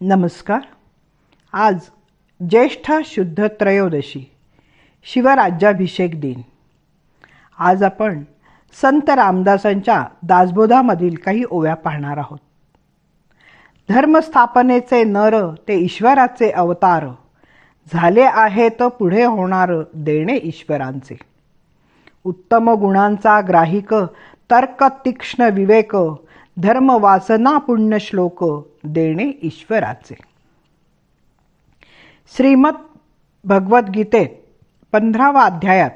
नमस्कार. आज ज्येष्ठ शुद्ध त्रयोदशी शिवराज्याभिषेक दिन. आज आपण संत रामदासांच्या दासबोधामधील काही ओव्या पाहणार आहोत. धर्मस्थापनेचे नर ते ईश्वराचे अवतार. झाले आहे तर पुढे होणार देणे ईश्वरांचे. उत्तम गुणांचा ग्राहिक तर्क तीक्ष्ण विवेक धर्म वासना पुण्य श्लोक देणे ईश्वराचे. श्रीमद भगवद्गीतेत पंधरावा अध्यायात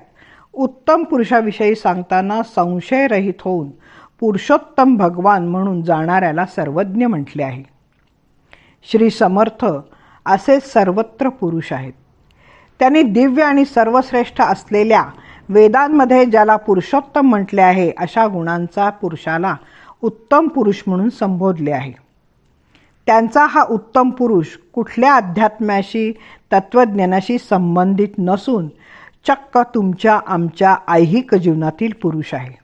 उत्तम पुरुषाविषयी सांगताना संशयरहित होऊन पुरुषोत्तम भगवान म्हणून जाणाऱ्याला सर्वज्ञ म्हटले आहे. श्री समर्थ असे सर्वत्र पुरुष आहेत. त्यांनी दिव्य आणि सर्वश्रेष्ठ असलेल्या वेदांमध्ये ज्याला पुरुषोत्तम म्हटले आहे अशा गुणांचा पुरुषाला उत्तम पुरुष म्हणून संबोधले आहे. त्यांचा हा उत्तम पुरुष कुठल्या अध्यात्म्याशी तत्त्वज्ञानाशी संबंधित नसून चक्क तुमच्या आमच्या ऐहिक जीवनातील पुरुष आहे.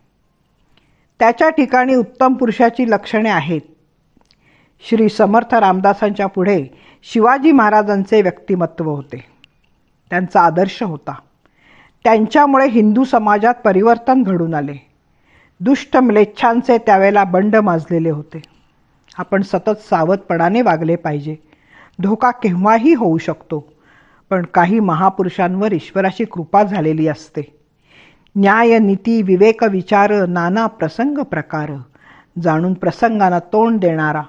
त्याच्या ठिकाणी उत्तम पुरुषाची लक्षणे आहेत. श्री समर्थ रामदासांच्या पुढे शिवाजी महाराजांचे व्यक्तिमत्व होते. त्यांचा आदर्श होता. त्यांच्यामुळे हिंदू समाजात परिवर्तन घडून आले. दुष्ट म्लेच्छांचे त्यावेळेला बंड माजलेले होते. आपण सतत सावधपणाने वागले पाहिजे. धोका केव्हाही होऊ शकतो पण काही महापुरुषांवर ईश्वराची कृपा झालेली असते. न्याय नीती विवेक विचार नाना प्रसंग प्रकार जाणून प्रसंगांना तोंड देणारा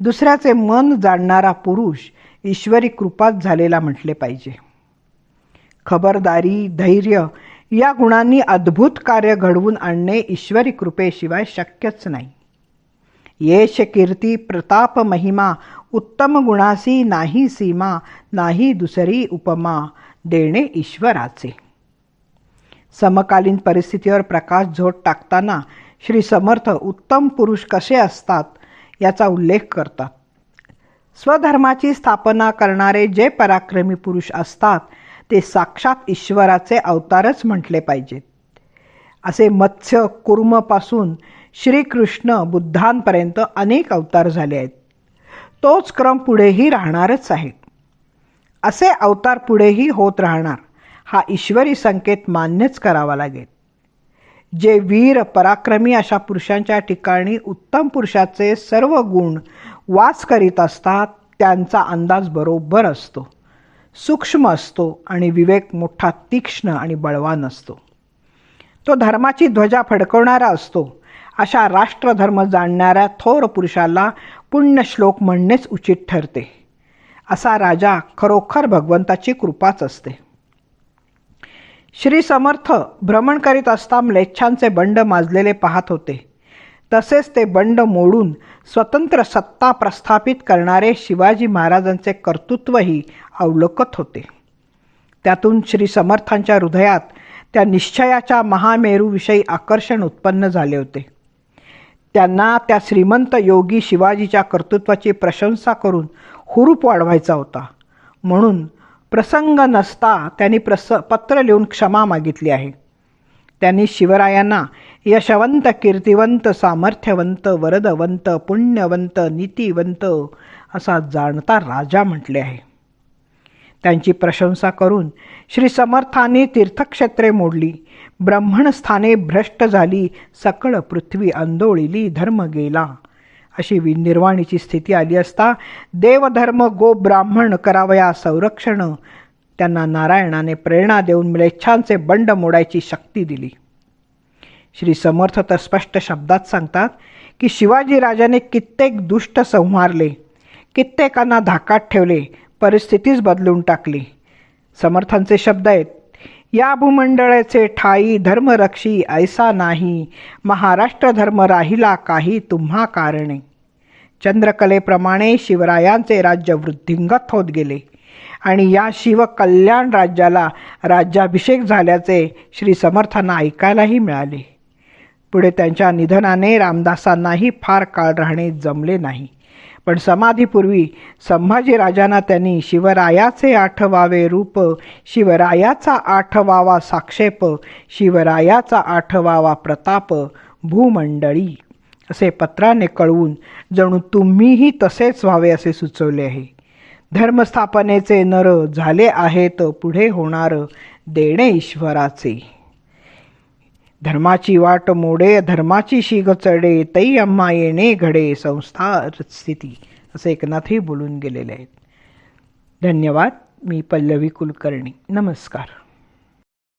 दुसऱ्याचे मन जाणणारा पुरुष ईश्वरी कृपात झालेला म्हटले पाहिजे. खबरदारी धैर्य या गुणांनी अद्भुत कार्य घडवून आणणे ईश्वरी कृपेशिवाय शक्यच नाही. येश कीर्ती प्रताप महिमा उत्तम गुणासी नाही सीमा नाही दुसरी उपमा देणे ईश्वराचे. समकालीन परिस्थितीवर प्रकाश झोट टाकताना श्री समर्थ उत्तम पुरुष कसे असतात याचा उल्लेख करतात. स्वधर्माची स्थापना करणारे जे पराक्रमी पुरुष असतात ते साक्षात ईश्वराचे अवतारच म्हटले पाहिजेत असे मत्स्य कुर्मपासून श्रीकृष्ण बुद्धांपर्यंत अनेक अवतार झाले आहेत. तोच क्रम पुढेही राहणारच आहे. असे अवतार पुढेही होत राहणार हा ईश्वरी संकेत मान्यच करावा लागेल. जे वीर पराक्रमी अशा पुरुषांच्या ठिकाणी उत्तम पुरुषाचे सर्व गुण वास करीत असतात त्यांचा अंदाज बरोबर असतो. सूक्ष्म असतो आणि विवेक मोठा तीक्ष्ण आणि बळवान असतो. तो धर्माची ध्वजा फडकवणारा असतो. अशा राष्ट्रधर्म जाणणाऱ्या थोर पुरुषाला पुण्यश्लोक म्हणणेच उचित ठरते. असा राजा खरोखर भगवंताची कृपाच असते. श्री समर्थ भ्रमण करीत असता म्लेच्छांचे बंड माजलेले पाहत होते. तसेच ते बंड मोडून स्वतंत्र सत्ता प्रस्थापित करणारे शिवाजी महाराजांचे कर्तृत्वही अवलोकत होते. त्यातून श्री समर्थांच्या हृदयात त्या निश्चयाच्या महामेरूविषयी आकर्षण उत्पन्न झाले होते. त्यांना त्या श्रीमंत योगी शिवाजीच्या कर्तृत्वाची प्रशंसा करून हुरूप वाढवायचा होता. म्हणून प्रसंग नसता त्यांनी प्रस पत्र लिहून क्षमा मागितली आहे. त्यांनी शिवरायांना यशवंत कीर्तिवंत सामर्थ्यवंत वरदवंत पुण्यवंत नीतिवंत असा जाणता राजा म्हटले आहे. त्यांची प्रशंसा करून श्री समर्थाने तीर्थक्षेत्रे मोडली. ब्रह्मणस्थाने भ्रष्ट झाली. सकळ पृथ्वी आंदोळिली. धर्म गेला. अशी निर्वाणीची स्थिती आली असता देवधर्म गो ब्राह्मण करावया संरक्षण त्यांना नारायणाने प्रेरणा देऊन म्लेच्छांचे बंड मोडायची शक्ती दिली. श्री समर्थ तर स्पष्ट शब्दात सांगतात की शिवाजी राजाने कित्येक दुष्ट संहारले कित्येकांना धाकात ठेवले परिस्थितीच बदलून टाकली. समर्थांचे शब्द आहेत या भूमंडळाचे ठाई धर्मरक्षी ऐसा नाही महाराष्ट्र धर्म राहिला काही तुम्हा कारणे. चंद्रकलेप्रमाणे शिवरायांचे राज्य वृद्धिंगत होत गेले. आणि या शिवकल्याण राज्याला राज्याभिषेक झाल्याचे श्री समर्थांना ऐकायलाही मिळाले. पुढे त्यांच्या निधनाने रामदासांनाही फार काळ राहणे जमले नाही. पण समाधीपूर्वी संभाजीराजांना त्यांनी शिवरायाचे आठवावे रूप शिवरायाचा आठवावा साक्षेप शिवरायाचा आठवावा प्रताप भूमंडळी असे पत्राने कळवून जणू तुम्हीही तसेच व्हावे असे सुचवले आहे. धर्मस्थापनेचे नर झाले आहेत पुढे होणार देणे ईश्वराचे. धर्माची वाट मोडे धर्माची शिग चढे तई अम्मा येणे घडे संस्था स्थिती असे एकनाथही बोलून गेलेले आहेत. धन्यवाद मी पल्लवी कुलकर्णी. नमस्कार.